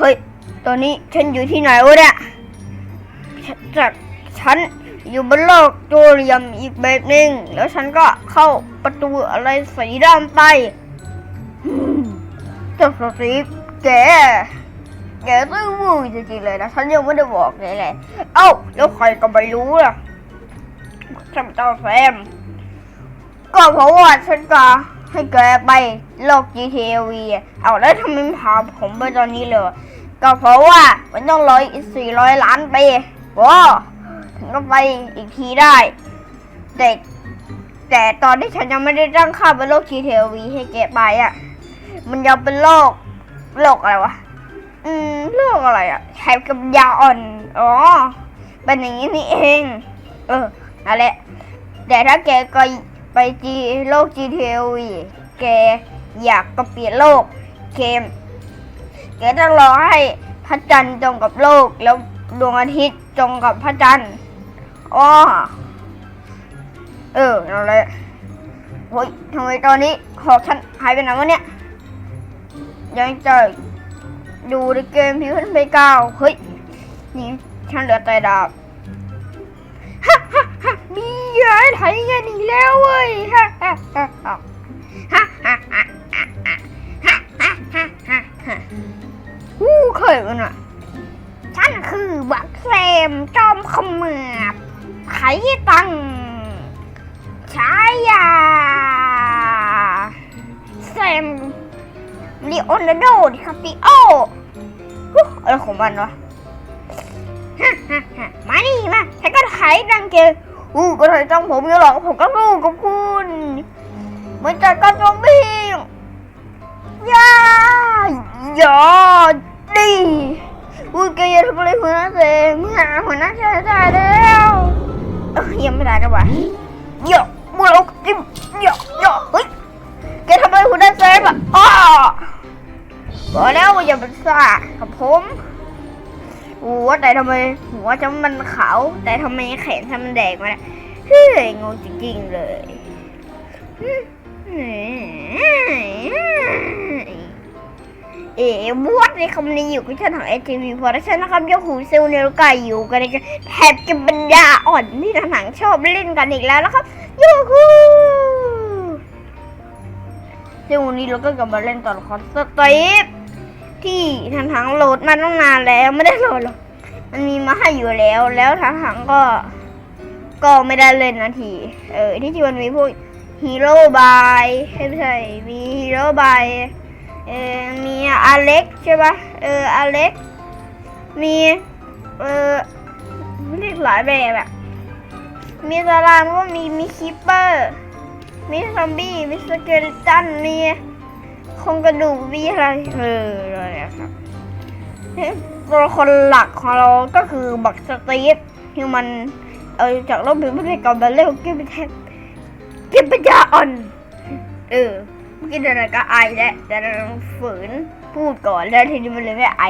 เฮ้ย ตอนนี้ฉันอยู่ที่ไหนวะเนี่ยฉันจากฉันอยู่บนโลกตัวเหลี่ยมอีกแบบหนึ่งแล้วฉันก็เข้าประตูอะไรสีดำไปเจ้าสตีฟแกแกซื่อมือจริงๆเลยนะฉันยังไม่ได้บอกเลยเลยเอ้า แล้วใครก็ไม่รู้ล่ะฉันเจ้าแซมก็เพราะว่าฉันจะ ให้แกไปโลก GTV เอาแล้วทำไมไม่พาผมไปตอนนี้เลยก็เพราะว่ามันต้องร้อยสี่ร้อยล้านปีว้าถึงก็ไปอีกทีได้ แต่แต่ตอนที่ฉันยังไม่ได้ตั้งค่าเป็นโลก GTV ให้แกไปอะ มันยังเป็นโลกโลกอะไรวะ อืมโรคอะไรอะแถบกับยาอ่อน อ๋อ เป็นอย่างนี้นี่เอง เออนั่นแหละแต่ถ้าแกก็ ไปจีโลก GTV แกอยากก็เปลี่ยนโลกเกมแกต้องรอให้พระจันทร์ตรงกับโลกแล้วดวงอาทิตย์ตรงกับพระจันทร์อ๋อเออนั่นแหละโอ้ยทำไมตอนนี้ของฉันหายไปไหนวะเนี่ย ยังจะดูในเกมพิวไปเก้าเฮ้ยนี่ฉันเหลือแต่ดาบ ยายไถเงินอีกแล้วเว้ยฮ่าฮ่าฮ่าฮ่าฮ่าฮ่าฮ่าฮ่าฮ่าฮ่าฮ่าฮ่าฮ่าฮ่าวู้เคยมันอะฉันคือบักแซมจอมขมือบไขตังฉายาแซมลีโอนาร์โดดิคาปิโออะไรของมันวะฮ่าฮ่าฮ่ามานี่มาฉันก็ไถดังเกล อู้ก็ไถจังผมอยู่หรอกผมก็สู้กับคุณเหมันจัดการซอมบี้ย่าย่าดีอู้แกอย่าทำอะไรหัวหน้าเซงหาหัวหน้าชายได้แล้วยังไม่ได้กันวะเยอะบุเราจิ้มเยอะเยอะเฮ้ยแกทำอะไรคุณได้เซฟอะอ้อบอกแล้วว่าอย่าเป็นซ่ากับผม หัวแต่ทำไมหัวจะมันขาวแต่ทำไมแขนทำมันแดงมาเนี่ยเฮ้ยงงจริงๆเลยเอ๋บวดในคำนี้อยู่กับฉันของเอทีวีพอร์ชันนะครับยกหูเซลเนลกายอยู่กันในแถบกิบปัญญาอ่อนที่หนังชอบเล่นกันอีกแล้วนะครับยูฮูซึ่งวันนี้เราก็กลับมาเล่นต่อละครสตีฟ ที่ทางถังโหลดมาตั้งนานแล้วไม่ได้โหลดหรอกมันมีมาให้อยู่แล้ว แล้วทางถังก็ก็ไม่ได้เล่นนาที เออ ที่ที่มันมีพวกฮีโร่บายไม่ใช่มีฮีโร่บายเออมีอเล็กใช่ปะเอออเล็กมีเออเรียกหลายแบบอะมีตารางว่ามีมีคิปเปอร์ มีซอมบี้ มีสเกลตันมี โครงกระดูกมีอะไรเอออะไรอะครับตัวครหลักของเราก็คือบักสตีฟที่มันเออจากโลกผิวไม่ได้กับบัลเล่เก็บไปแทบก็บปัญญาอ่อน เออเมื่อกี้เดินก็ไอแล้วแต่เราฝืนพูดก่อนแล้วทีนี้มันเลยไม่ไอ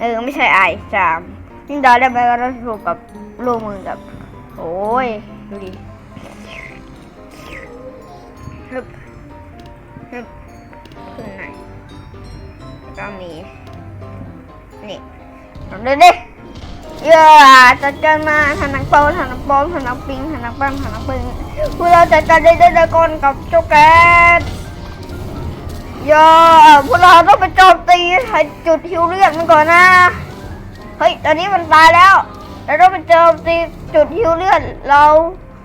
เออไม่ใช่ไอจามนี่ดาได้ไหมก็ต้องถูกกับโลกมือกับ โอ้ยดูดิฮึบฮึบ ก็มีนี่ลองดูดิเย่าจัดการมาทางนังโปทางนังปอมทางนังปิงทางนังปั้มทางนังปึงพวกเราจัดการได้ด้วยกอนกับเจ้าแกสย่าพวกเราต้องไปโจมตีให้จุดฮิวเลือดมันก่อนนะเฮ้ยตอนนี้มันตายแล้วเราต้องไปโจมตีจุดฮิวเลือดเรา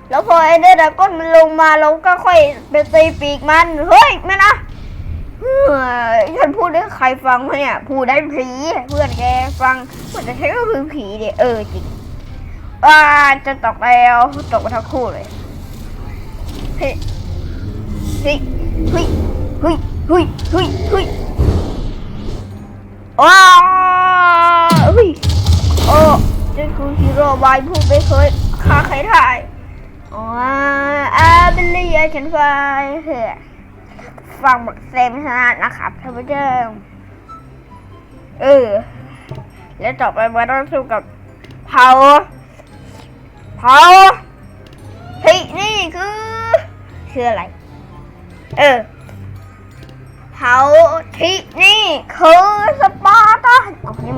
แล้วพอไอ้เดอร์ดาก้อนมันลงมาเราก็ค่อยไปตีปีกมัน เฮ้ยไม่นะ ฉันพูดให้ใครฟังวะเนี่ยพูดได้ผีเพื่อนแกฟังมันจะใช้ก็คือผีเดียเออจริงอ่าจะตกแล้วตกมาทั้งคู่เลยเฮ้ยเฮ้ยเฮ้ยเฮ้ยเฮ้ยเฮ้ยเฮ้ยว้าเฮ้ยโอ้เจ้าคือฮีโร่บายผู้ไม่เคยฆ่าใครได้อ๋ออาเบลลี่ไอฉันไฟเฮ้ย ฟังบักเซมชนะนะครับท่านผู้ชมเออ แล้วต่อไปมาต้องสู้กับเผาเผาเฮ้ยนี่คือคืออะไร เออเผาที่นี่คือสปาร์ตานี่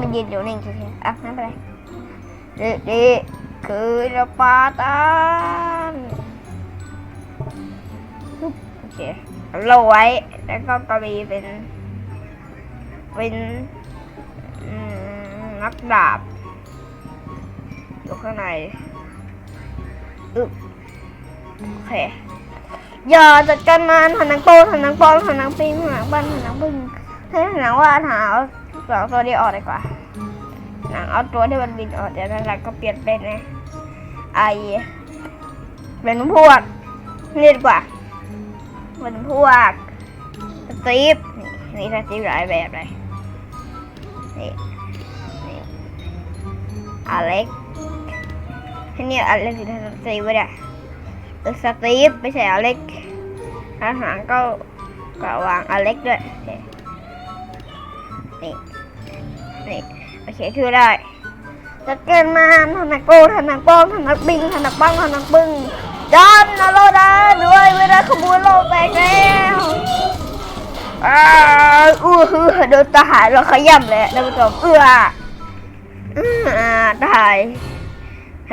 นี่คือสปาร์ตันโอเค โลไว้ แล้วก็กระบี่เป็น เป็นนักดาบอยู่ข้างในอึบโอเคอย่าจัดการมันหันนังโตหันนังปอมหันนังปิงหันนังบันหันนังบึงให้หันหนังว่าหาเอาสองตัวนี้ออกดีกว่าหนังเอาตัวที่มันบินออกจากนั้นแล้วก็เปลี่ยนเป็นไงไอเป็นพวกนี่ดีกว่า เป็นพวกสตีฟนี่นี่สตีฟหลายแบบเลยนี่นี่อเล็กที่นี่อเล็กคือสตีฟเนี่ยเออสตีฟไม่ใช่อเล็กอาหารก็ก็วางอเล็กด้วยนี่นี่โอเคชื่อได้จัดเกณฑ์มาถนักโกถนักป้อมถนักบิงถนักปังถนักบึ้ง จอนนโรดาด้วยเวลาขบวนโลกแตกแล้วอ้าวอู้ฮือโดนทหารเราขย่ำเลยท่านผู้ชมเอื้ออื้ออ่าตาย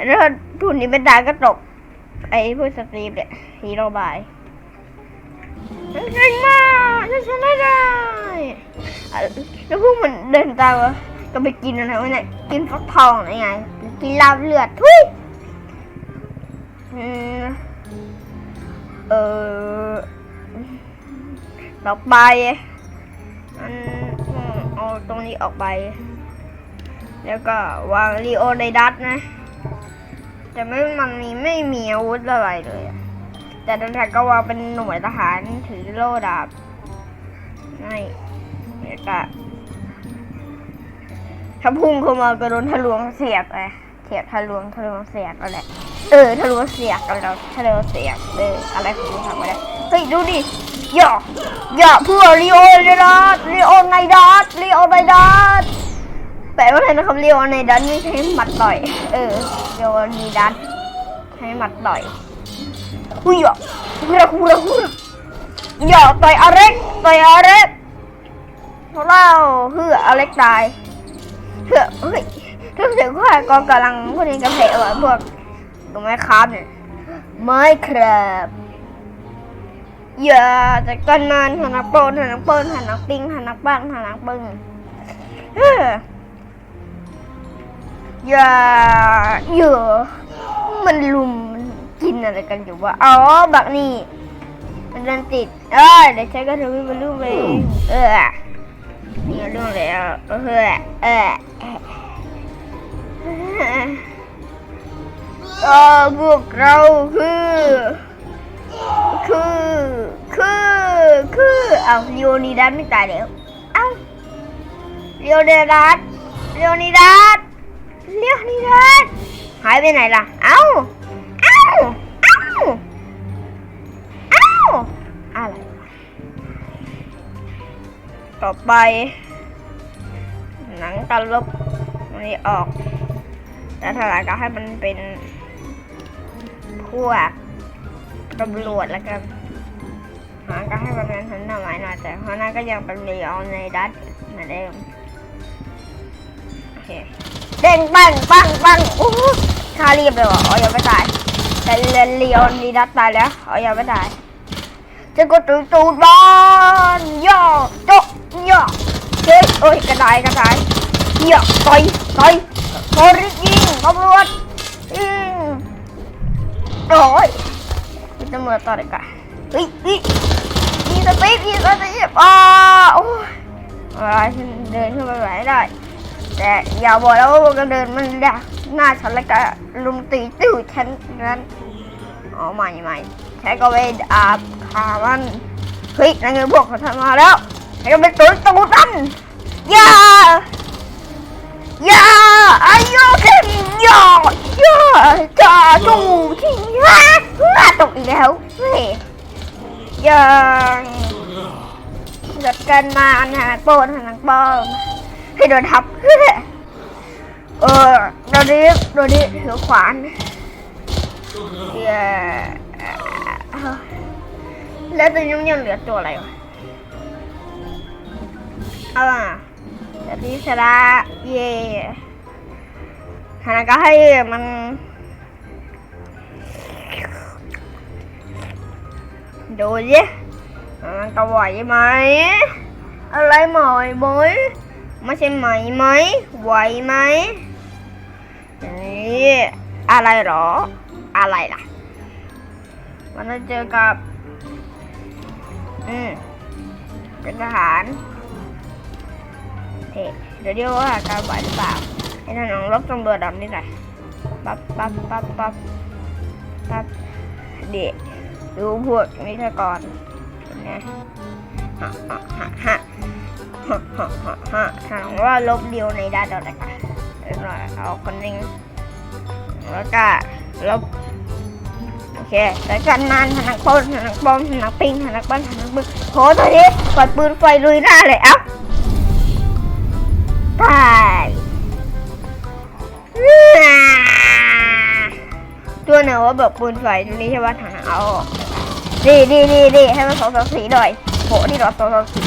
แล้วทุนนี้เป็นดาก็ตก ไอ้พวกสตรีมเนี่ยฮีโร่บายฉันเก่งมากฉันชนะได้อะแล้วพวกมันเดินตามวะก็ไปกินอะไรวะเนี่ยกินฟักทองอะไรไงหรือกินลาบเลือดทุยอืม เออต่อไปอันอืมเอาตรงนี้ออกไป แล้วก็วางลีโอในดัตนะ แต่ไม่มันมีไม่มีอาวุธอะไรเลยแต่ดันทักก็วางเป็นหน่วยทหารถือโล่ดาบนี่แล้วก็ถ้าพุ่งเข้ามาก็โดนทะลวงเสียบไง สียบทะลวงทะลวงเสียบอะไรเออทะลวงเสียบกันแล้วทะลวงเสียบเอออะไรของมึงทำไปได้เฮ้ยดูดิอย่าอย่าเพื่อลีโอในดัตลีโอในดัตลีโอในดัตแปลว่าอะไรนะครับเรียวในดันนี่ใช้หมัดต่อย เออเรียวในดันใช้หมัดต่อยอุ้ยอะคุระคุระคุระอย่าต่อยอเล็กต่อยอเล็กเราเราเพื่ออเล็กตายเพื่อเฮ้ย รู้สึกว่ากองกำลังพวกนี้กระเพาะพวกตรงไม้ครับเนี่ยไม่ครับอย่าจัดการมันหันนักโปนหันนักโปนหันนักปิงหันนักบ้านหันนักปึงเออย่าเยอะมันลุมมันกินอะไรกันอยู่วะอ๋อแบบนี้มันดินติดเอ้ยเดี๋ยวใช้กระถือมันลูกไปเองเออนี่เรื่องแล้วเออเออ เออพวกเราคือ คือ คือ คือเอาเลโอนิดัสไม่ตายแล้ว เอ้าเลโอนิดัสเลโอนิดัสเรียกนี่เลยหายไปไหนล่ะ เอ้า เอ้า เอ้า เอ้า อะไรต่อไป หนังตลบอันนี้ออก แล้วถ้าหลังก็ให้มันเป็นพวกตำรวจแล้วกันหางก็ให้มันเป็นทันหน่อยหน่อยแต่เพราะนั้นก็ยังเป็นเรียวในดัตเหมือนเดิมโอเคเด้งปังปังปังอู้หูค่ารีบเลยว่ะอ๋อยังไม่ตายแต่เรนเลียนดีดัตตายแล้วอ๋อยังไม่ตายจะกดตูดตูดบอลย่อโจ๊ะย่อเฮ้ยเอ้ยกระต่ายกระต่ายย่อต่อยต่อยโทริย ตำรวจยิงโอ้ยมีตำรวจต่อเลยกะเฮ้ยเฮ้ยมีสตีฟมีสตีฟอ่าโอ้ยอะไรฉันเดินขึ้นไปไหวได้ แต่อย่าบอกแล้วว่ากันเดินมันดักหน้าฉันแล้วก็ลุมตีตื้อฉันนั้นอ๋อไม่ไม่ใช้ก็ไปอาบขามันเฮ้ยนั่นไงพวกเขาทำมาแล้วใช้ก็ไปตุนตูดัน จะดูที่ฮะหน้าตกอีกแล้วเฮ้ยยังจัดการมาหาโปนหาโปนให้โดนทับเออโดนนี้โดนนี้ถือขวานเย้แล้วตัวนี้ยังเหลือตัวอะไรวะเอาอะแต่นี้ชนะเย่ฮานาก็ให้มัน ดูสิมันจะไหวไหม อะไรไหมไหมไม่ใช่ไหมไหม ไหวไหมนี่อะไรหรอ อะไรล่ะ มันจะเจอกับ อืมเป็นทหารเฮ้เดี๋ยวเดี๋ยวว่าการไหวหรือเปล่าไอ้นั่นน้องรบตำรวจดำนี่หน่อยปั๊บปั๊บปั๊บปั๊บปั๊บเด็ก รู้พวกนี้ซะก่อนนะฮะฮะฮะฮะฮะฮะฮะถามว่าลบเดียวในด้านเราได้ปะเรียบร้อยเอาคนหนึ่งแล้วก็ลบโอเคแล้วกันนานธนักปนธนักปอมธนักปิงธนักบ้านธนักบึกโหตอนนี้ปล่ปืนไฟลุยหน้าเลยเอ้าตายตัวไหนว่าแบบปืนไฟตัวนี้ใช่ป่ะถังเอา ออกดีดีดีดีให้มันสองสองสีหน่อยโหนี่เราสองสองสี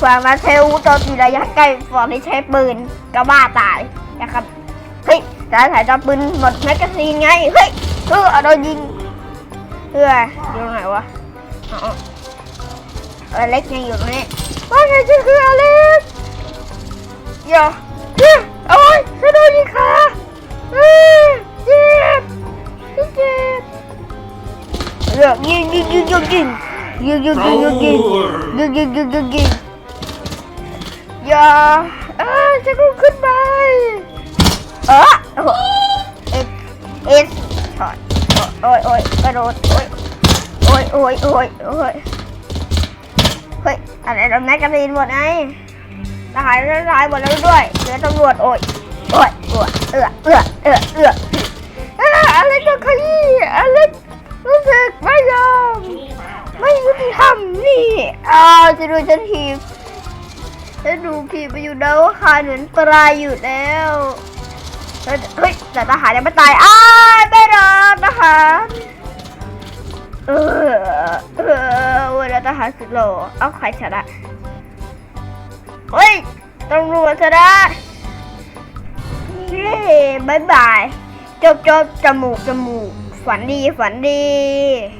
ฝั่งมาเทลโจมตีระยะใกล้ฝั่งนี้ใช้ปืนก็บ้าตายนะครับเฮ้ยสายสายจะปืนหมดแมกกาซีนไงเฮ้ยเออเอาโดนยิงเพื่ออยู่ตรงไหนวะอ๋ออเล็กยังอยู่ตรงนี้ว่าไงฉันคืออเล็กอย่าเฮ้ยโอ้ยฉันโดนยิงขาเฮ้ยเจ็บเจ็บ เลือยิงยิงยิงยิงยิงยิงยิงยิงยิงยิงยิงยิงยิงยิงยิงอย่าเอ้ยฉันก็ขึ้นไปเออโอ้โหเอสเอสช็อตโอ้ยโอ้ยกระโดดโอ้ยโอ้ยโอ้ยโอ้ยโอ้ยเฮ้ยอะไรเราแม็กกาซีนหมดไงทหารทหารหมดแล้วด้วยเหลือตำรวจโอ้ยโอ้ยโอ้ยเอื้อเอื้อเอื้อเอืออ่าอะไรก็ขี้อะไร สึกไม่ยอมไม่ยุติธรรมนี่อ้าวจะดูฉันทีจะดูขีไปอยู่ดาวคาเหมือนปลายอยู่แล้วเฮ้ยแต่ทหารยังไม่ตายอ้าไม่รอดทหารเออเออเวลาทหารสุดโลเอาใครชนะเฮ้ยตำรวจชนะเย้บายบายจบจบจมูกจมูก ฝันดีฝันดี